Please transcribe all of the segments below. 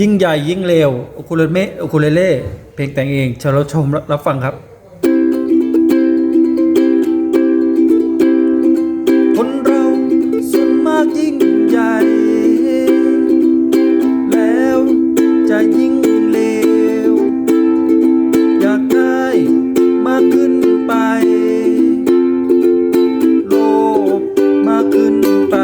ยิ่งใหญ่ยิ่งเร็วโอคูเลเมโอคูเลเล่เพลงแต่งเองเชิญรับชมรับฟังครับ คนเราส่วนมากยิ่งใหญ่ แล้วจะยิ่งเร็ว อยากได้มากขึ้นไป โลภมากขึ้นไป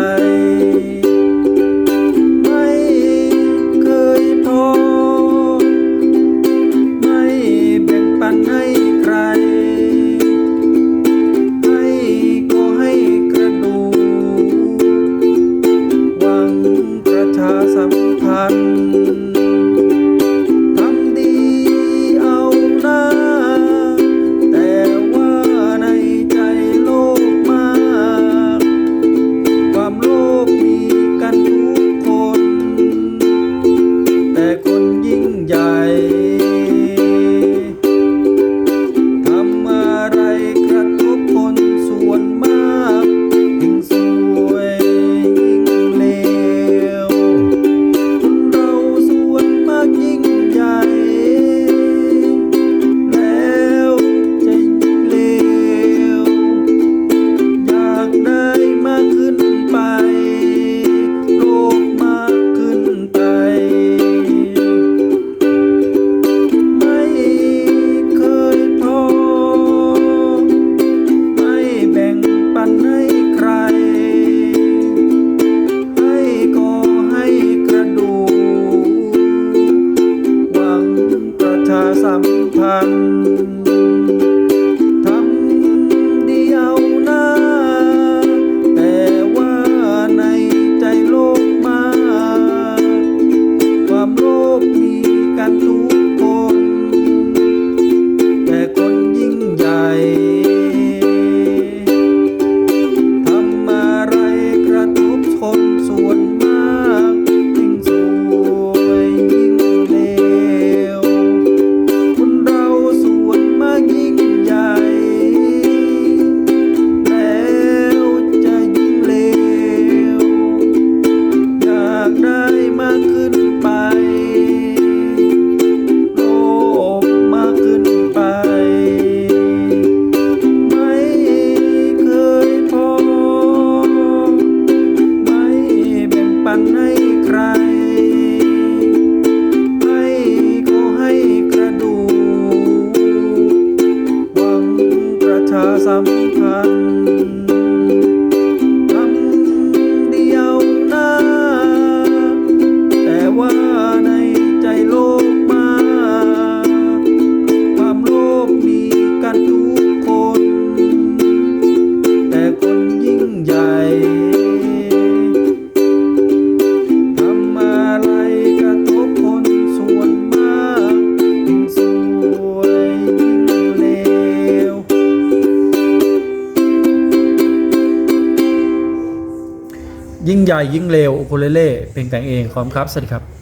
night สำคัญ ยิ่งใหญ่ยิ่งเลวโอโคเลเล่เพลงแต่งเองพร้อมครับ สวัสดีครับ